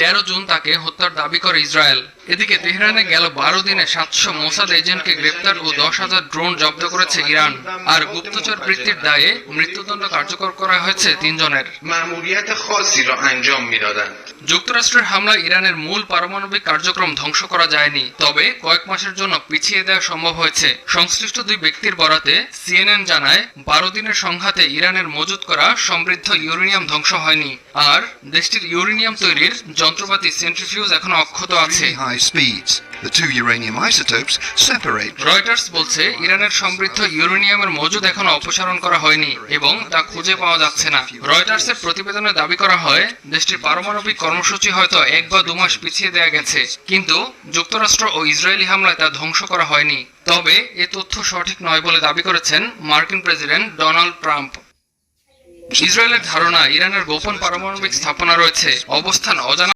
তেরো জুন তাকে হত্যার দাবি করে ইসরায়েল। এদিকে তেহরানে গেল বারো দিনে সাতশো মোসাদ এজেন্টকে গ্রেপ্তার ও দশ হাজার ড্রোন জব্দ করেছে ইরান। আর গুপ্তচর বৃত্তির দায়ে মৃত্যুদণ্ড কার্যকর করা হয়েছে তিনজনের। যুক্তরাষ্ট্রের হামলায় ইরানের মূল পারমাণবিক কার্যক্রম ধ্বংস করা যায়নি। তবে কয়েক মাসের জন্য পিছিয়ে দেওয়া সম্ভব হয়েছে। সংশ্লিষ্ট দুই ব্যক্তির বরাতে সিএনএন জানায় বারো দিনের সংঘাতে ইরানের মজুত করা সমৃদ্ধ ইউরেনিয়াম ধ্বংস হয়নি। আর দেশটির ইউরেনিয়াম তৈরির যন্ত্রপাতি সেন্ট্রিফিউজ এখনও অক্ষত আছে। Speeds. The two uranium isotopes separate. Reuters বলছে, ইরানের সমৃদ্ধ ইউরেনিয়ামের মজুদ এখনও অপসারণ করা হয়নি এবং তা খুঁজে পাওয়া যাচ্ছে না রয়টার্সের প্রতিবেদনে দাবি করা হয়, দেশটির পারমাণবিক কর্মসূচি হয়তো এক বা দু মাস পিছিয়ে দেওয়া গেছে, কিন্তু যুক্তরাষ্ট্র ও ইসরায়েলি হামলায় তা ধ্বংস করা হয়নি তবে এ তথ্য সঠিক নয় বলে দাবি করেছেন মার্কিন প্রেসিডেন্ট ডোনাল্ড ট্রাম্প ইসরায়েলের ধারণা, ইরানের গোপন পারমাণবিক স্থাপনা রয়েছে অবস্থান অজানা